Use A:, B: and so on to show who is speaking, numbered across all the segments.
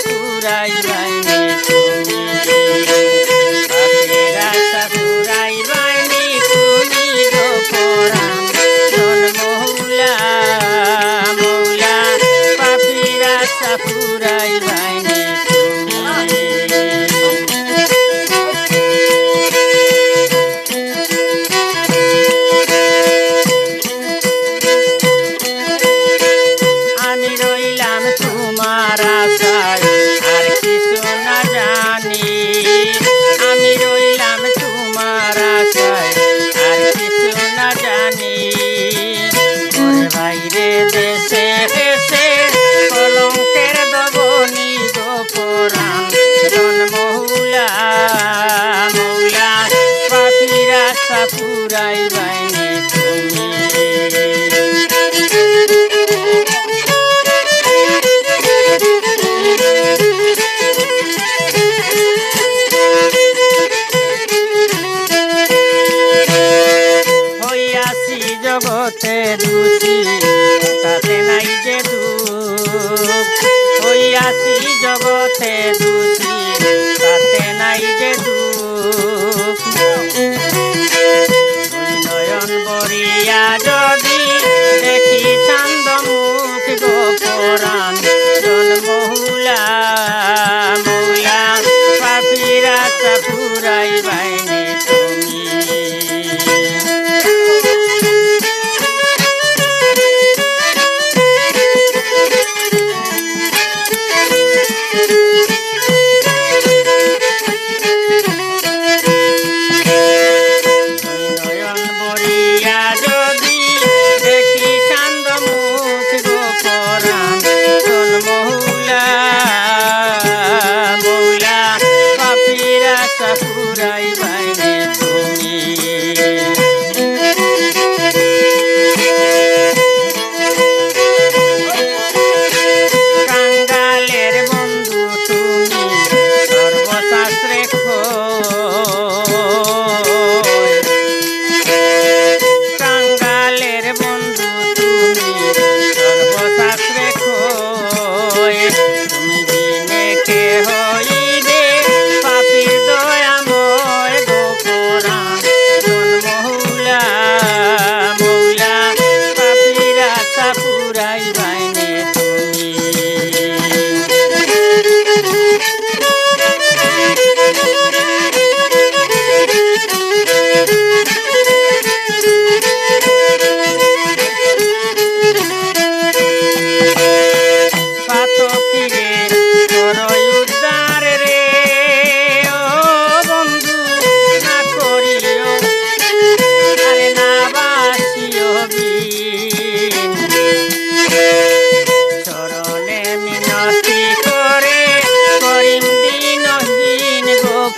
A: সাপুরাই বাইনে তুমি পাপিরা তুমি পাপিরা সাপুরাই বাইনে রইলাম তোমার বাইরে দেশে দেশে কলঙ্কের দবনি গোপরাম মহুলা মৌলা পাপিরা সাপুরাই বাইনে। আশা পুরাই বাইনি Godiva.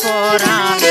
A: পরাণ